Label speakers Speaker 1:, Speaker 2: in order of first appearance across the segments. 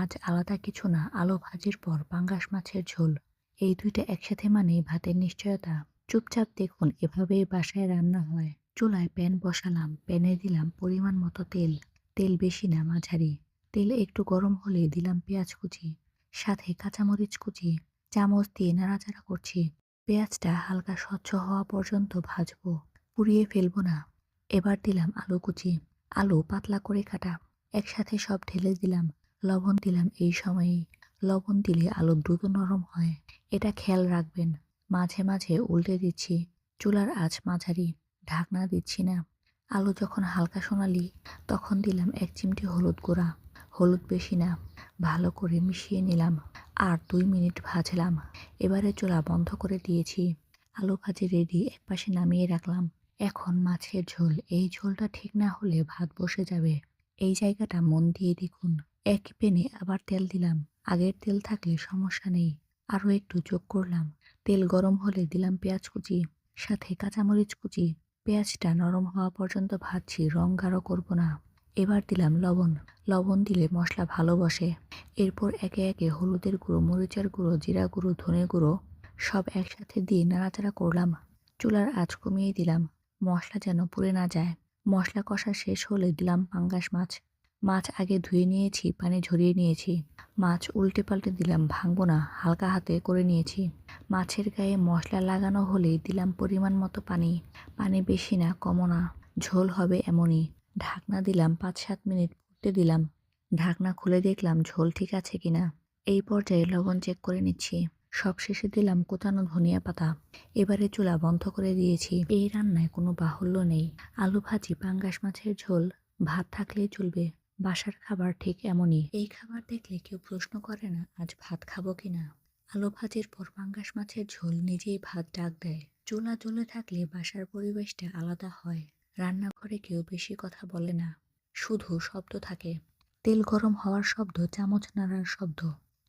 Speaker 1: আজ আলাদা কিছু না, আলো ভাজির পর পাঙ্গাস মাছের ঝোল। এই দুইটা একসাথে মানেই ভাতের নিশ্চয়তা। চুপচাপ দেখুন, এভাবেই বাসায় রান্না হয়। চুলায় প্যান বসালাম, প্যানে দিলাম পরিমাণ মতো তেল। তেল বেশি না, মাঝারি। তেল একটু গরম হলে দিলাম পেঁয়াজ কুচি, সাথে কাঁচামরিচ কুচি, চামচ দিয়ে নাড়াচাড়া করছি। পেঁয়াজটা হালকা স্বচ্ছ হওয়া পর্যন্ত ভাজবো, পুড়িয়ে ফেলব না। এবার দিলাম আলু কুচি। আলু পাতলা করে কাটা, একসাথে সব ঢেলে দিলাম। লবণ দিলাম এই সময়েই। লবণ দিলে আলু দ্রুত নরম হয়। এটা খেয়াল রাখবেন। মাঝে মাঝে উল্টে দিচ্ছি। চুলার আঁচ মাঝারি, ঢাকনা দিচ্ছি না। আলু যখন হালকা সোনালি, তখন দিলাম এক চিমটি হলুদ গুঁড়া। হলুদ বেশি না, ভালো করে মিশিয়ে নিলাম। আর দুই মিনিট ভাজলাম। এবারে চুলা বন্ধ করে দিয়েছি। আলু ভাজি রেডি একপাশে নামিয়ে রাখলাম। এখন মাছের ঝোল। এই ঝোলটা ঠিক না হলে ভাত বসে যাবে। এই জায়গাটা মন দিয়ে দেখুন। একই পেনে আবার তেল দিলাম। আগের তেল থাকলে সমস্যা নেই। আরও একটু যোগ করলাম। তেল গরম হলে দিলাম পেঁয়াজ কুচি, সাথে কাঁচামরিচ কুচি। পেঁয়াজটা নরম হওয়া পর্যন্ত ভাজছি, রং গাঢ় করব না। এবার দিলাম লবণ। লবণ দিলে মশলা ভালো বসে। এরপর একে একে হলুদের গুঁড়ো, মরিচের গুঁড়ো, জিরা গুঁড়ো, ধনে গুঁড়ো সব একসাথে দিয়ে নাড়াচাড়া করলাম। চুলার আঁচ কমিয়ে দিলাম। মশলা যেন পুড়ে না যায়। মশলা কষা শেষ হলে দিলাম পাঙ্গাস মাছ। মাছ আগে ধুয়ে নিয়েছি, পানি ঝরিয়ে নিয়েছি। মাছ উল্টে পাল্টে দিলাম, ভাঙবো না, হালকা হাতে করে নিয়েছি। মাছের গায়ে মশলা লাগানো হলেই দিলাম পরিমাণ মতো পানি। পানি বেশি না, কমও না, ঝোল হবে এমনই। ঢাকনা দিলাম পাঁচ সাত মিনিট ফুটতে দিলাম। ঢাকনা খুলে দেখলাম ঝোল ঠিক আছে কিনা। এই পর্যায়ে লবণ চেক করে নিচ্ছি। সব শেষে দিলাম কোচানো ধনিয়া পাতা। এবারে চুলা বন্ধ করে দিয়েছি। এই রান্নায় কোনো বাহুল্য নেই। আলু ভাজি, পাঙ্গাস মাছের ঝোল, ভাত থাকলেই চলবে। বাসার খাবার ঠিক এমনই। এই খাবার দেখলে কেউ প্রশ্ন করে না, আজ ভাত খাব কিনা আলু ভাজির পর পাঙ্গাস মাছের ঝোল নিজেই ভাত ডাক দেয়। চুলা জ্বলে থাকলে বাসার পরিবেশটা আলাদা হয়। রান্নাঘরে কেউ বেশি কথা বলে না। শুধু শব্দ থাকে। তেল গরম হওয়ার শব্দ, চামচ নাড়ার শব্দ।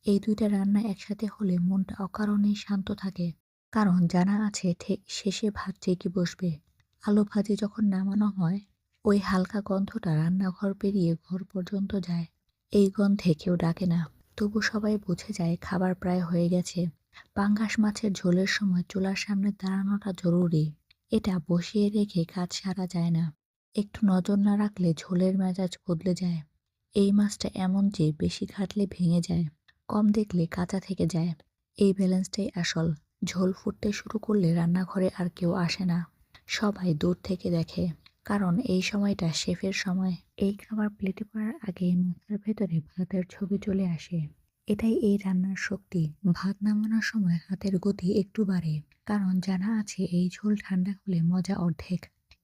Speaker 1: এই দুইটা রান্না একসাথে হলে মনটা অকারণেই শান্ত থাকে। কারণ জানা আছে শেষে ভাত ঠিকই বসবে। আলু ভাজি যখন নামানো হয় ওই হালকা গন্ধটা রান্নাঘর পেরিয়ে ঘর পর্যন্ত যায়। এই গন্ধে কেউ ডাকে না। তবু সবাই বুঝে যায় খাবার প্রায় হয়ে গেছে। পাঙ্গাস মাছের ঝোলের সময় চুলার সামনে দাঁড়ানোটা জরুরি। এটা বসিয়ে রেখে কাজ সারা যায় না। একটু নজর না রাখলে ঝোলের মেজাজ বদলে যায়। এই মাছটা এমন যে বেশি ঘাটলে ভেঙে যায়। কম দেখলে কাঁচা থেকে যায়। এই ব্যালেন্সটাই আসল। ঝোল ফুটতে শুরু করলে রান্নাঘরে আর কেউ আসে না। সবাই দূর থেকে দেখে। কারণ এই সময়টা শেফের সময়। এই খাবার প্লেটে পড়ার আগে মাথার ভেতরে ভাতের ছবি চলে আসে। এটাই এই রান্নার শক্তি। ভাত নামানোর সময় হাতের গতি একটু বাড়ে, কারণ জানা আছে এই ঝোল ঠান্ডা হলে মজা অর্ধেক।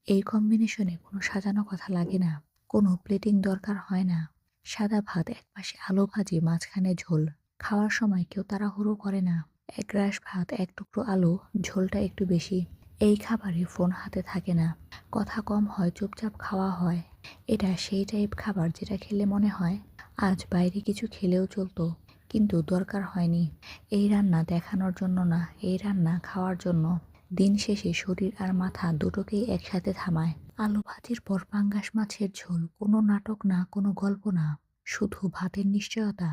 Speaker 1: এই কম্বিনেশনে কোনো সাজানো কথা লাগে না, কোনো প্লেটিং দরকার হয় না। সাদা ভাত এক পাশে আলু ভাজি, মাঝখানে ঝোল। খাওয়ার সময় কেউ তাড়াহুড়ো করে না। এক গ্রাস ভাত, এক টুকরো আলু, ঝোলটা একটু বেশি। এই খাবারে ফোন হাতে থাকে না। কথা কম হয়, চুপচাপ খাওয়া হয়। এটা সেই টাইপ খাবার যেটা খেলে মনে হয় আজ বাইরে কিছু খেলেও চলতো, কিন্তু দরকার হয়নি। এই রান্না দেখানোর জন্য না, এই রান্না খাওয়ার জন্য। দিন শেষে শরীর আর মাথা দুটোকেই একসাথে থামায়। আলু ভাজির পর পাঙ্গাস মাছের ঝোল, কোনো নাটক না, কোনো গল্প না, শুধু ভাতের নিশ্চয়তা।